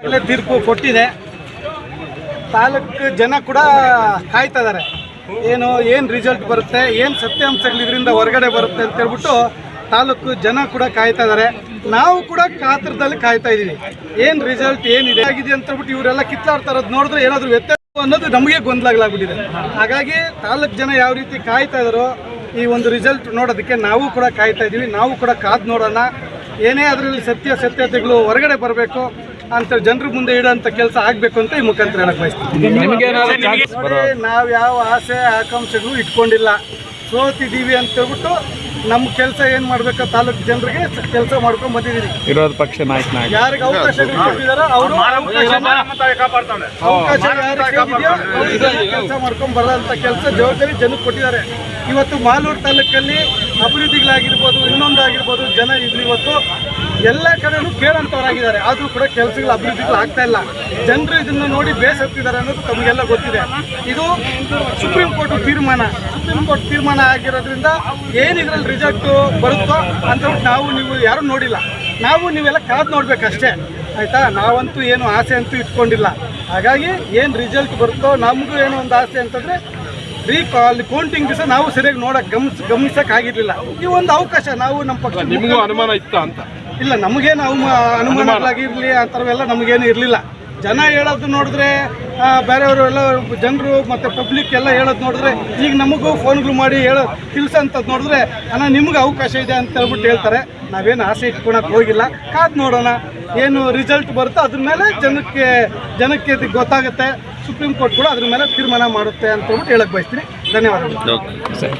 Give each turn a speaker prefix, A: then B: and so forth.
A: ಈಗಾಗಲೇ ತೀರ್ಪು ಕೊಟ್ಟಿದೆ. ತಾಲೂಕು ಜನ ಕೂಡ ಕಾಯ್ತಾ ಇದ್ದಾರೆ. ಏನು ಏನು ರಿಸಲ್ಟ್ ಬರುತ್ತೆ, ಏನು ಸತ್ಯಾಂಶಗಳು ಇದರಿಂದ ಹೊರಗಡೆ ಬರುತ್ತೆ ಅಂತ ಹೇಳ್ಬಿಟ್ಟು ತಾಲೂಕು ಜನ ಕೂಡ ಕಾಯ್ತಾ ಇದ್ದಾರೆ. ನಾವು ಕೂಡ ಕಾತರದಲ್ಲಿ ಕಾಯ್ತಾ ಇದ್ದೀವಿ. ಏನು ರಿಸಲ್ಟ್ ಏನಿದೆ ಆಗಿದೆ ಅಂತ ಹೇಳ್ಬಿಟ್ಟು ಇವರೆಲ್ಲ ಕಿತ್ತಾಡ್ತಾ ಇರೋದು ನೋಡಿದ್ರೆ ಏನಾದರೂ ವ್ಯತ್ಯಾಸ ಅನ್ನೋದು ನಮಗೆ ಗೊಂದಲಾಗ್ಲಾಗ್ಬಿಟ್ಟಿದೆ ಹಾಗಾಗಿ ತಾಲೂಕು ಜನ ಯಾವ ರೀತಿ ಕಾಯ್ತಾ ಇದ್ದಾರೋ ಈ ಒಂದು ರಿಸಲ್ಟ್ ನೋಡೋದಕ್ಕೆ ನಾವು ಕೂಡ ಕಾಯ್ತಾ ಇದ್ದೀವಿ. ನಾವು ಕೂಡ ಕಾದು ನೋಡೋಣ. ಏನೇ ಅದರಲ್ಲಿ ಸತ್ಯ ಸತ್ಯತೆಗಳು ಹೊರಗಡೆ ಬರಬೇಕು. ಅಂತ ಜನರ ಮುಂದೆ ಇಡೋಂಥ ಕೆಲಸ ಆಗಬೇಕು ಅಂತ ಈ ಮುಖಾಂತರ ಹೇಳಕ್ ಬಯಸ್ತೀನಿ. ನಾವ್ ನಾವು ಯಾವ ಆಸೆ ಆಕಾಂಕ್ಷೆಗಳು ಇಟ್ಕೊಂಡಿಲ್ಲ. ಸೋತಿದ್ದೀವಿ ಅಂತ ಹೇಳ್ಬಿಟ್ಟು ನಮ್ಮ ಕೆಲಸ ಏನು ಮಾಡ್ಬೇಕು ತಾಲೂಕು ಜನರಿಗೆ ಕೆಲಸ ಮಾಡ್ಕೊಂಡು ಬಂದಿದ್ದೀವಿ
B: ವಿರೋಧ ಪಕ್ಷ ನಾಯಕ
A: ಯಾರಿಗೆ ಅವಕಾಶ ಅವಕಾಶ ಕೆಲಸ ಮಾಡ್ಕೊಂಡು ಬರೋಂಥ ಕೆಲಸ ಜವಾಬ್ದಾರಿ ಜನಕ್ಕೆ ಕೊಟ್ಟಿದ್ದಾರೆ. ಇವತ್ತು ಮಾಲೂರು ತಾಲೂಕಲ್ಲಿ ಅಭಿವೃದ್ಧಿಗಳಾಗಿರ್ಬೋದು ಇನ್ನೊಂದು ಆಗಿರ್ಬೋದು ಜನ ಇಲ್ಲಿ ಇವತ್ತು ಎಲ್ಲ ಕಡೆಯೂ ಕೇಳೋಂಥವ್ರಾಗಿದ್ದಾರೆ ಆದರೂ ಕೂಡ ಕೆಲಸಗಳು, ಅಭಿವೃದ್ಧಿಗಳು ಆಗ್ತಾ ಇಲ್ಲ. ಜನರು ಇದನ್ನು ನೋಡಿ ಬೇಸತ್ತಿದ್ದಾರೆ ಅನ್ನೋದು ತಮಗೆಲ್ಲ ಗೊತ್ತಿದೆ. ಇದು ಸುಪ್ರೀಂ ಕೋರ್ಟ್ ತೀರ್ಮಾನ. ಸುಪ್ರೀಂ ಕೋರ್ಟ್ ತೀರ್ಮಾನ ಆಗಿರೋದ್ರಿಂದ ಏನು ಇದರಲ್ಲಿ ರಿಸಲ್ಟು ಬರುತ್ತೋ ಅಂತ ನಾವು, ನೀವು ಯಾರೂ ನೋಡಿಲ್ಲ. ನಾವು ನೀವೆಲ್ಲ ಕಾದು ನೋಡ್ಬೇಕಷ್ಟೇ. ಆಯಿತಾ? ನಾವಂತೂ ಏನು ಆಸೆ ಅಂತೂ ಇಟ್ಕೊಂಡಿಲ್ಲ. ಹಾಗಾಗಿ ಏನು ರಿಸಲ್ಟ್ ಬರುತ್ತೋ ನಮಗೂ ಏನೋ ಒಂದು ಆಸೆ ಅಂತಂದರೆ ರೀಕಾಲ್ ಕೌಂಟಿಂಗ್ ದಿವಸ ನಾವು ಸರಿಯಾಗಿ ನೋಡಕ್ ಗಮನಿಸ್ ಗಮನಿಸಕ್ಕಾಗಿರ್ಲಿಲ್ಲ ಈ ಒಂದು ಅವಕಾಶ ನಾವು ನಮ್ಮ ಪಕ್ಷ
B: ನಿಮಗೂ ಅನುಮಾನ ಇತ್ತ ಅಂತ?
A: ಇಲ್ಲ ನಮಗೇನು ಅವ ಅನುಮಾನಗಳಾಗಿರಲಿ ಆ ಥರವೆಲ್ಲ ನಮಗೇನು ಇರಲಿಲ್ಲ. ಜನ ಹೇಳೋದು ನೋಡಿದ್ರೆ ಬೇರೆಯವರು ಎಲ್ಲ ಜನರು ಮತ್ತು ಪಬ್ಲಿಕ್ ಎಲ್ಲ ಹೇಳೋದು ನೋಡಿದ್ರೆ ಈಗ ನಮಗೂ ಫೋನ್ಗಳು ಮಾಡಿ ಹೇಳೋ ತಿಳಿಸೋಂಥದ್ದು ನೋಡಿದ್ರೆ ಅಣ್ಣ ನಿಮ್ಗೆ ಅವಕಾಶ ಇದೆ ಅಂತ ಹೇಳ್ಬಿಟ್ಟು ಹೇಳ್ತಾರೆ. ನಾವೇನು ಆಸೆ ಇಟ್ಕೊಳಕ್ಕೆ ಹೋಗಿಲ್ಲ. ಕಾದು ನೋಡೋಣ ಏನು ರಿಸಲ್ಟ್ ಬರುತ್ತೋ ಅದ್ರ ಮೇಲೆ ಜನಕ್ಕೆ ಜನಕ್ಕೆ ಗೊತ್ತಾಗುತ್ತೆ. ಸುಪ್ರೀಂ ಕೋರ್ಟ್ ಕೂಡ ಅದ್ರ ಮೇಲೆ ತೀರ್ಮಾನ ಮಾಡುತ್ತೆ ಅಂತ ಹೇಳ್ಬಿಟ್ಟು ಹೇಳಕ್ಕೆ ಬಯಸ್ತೀನಿ. ಧನ್ಯವಾದಗಳು.
B: ಸರಿ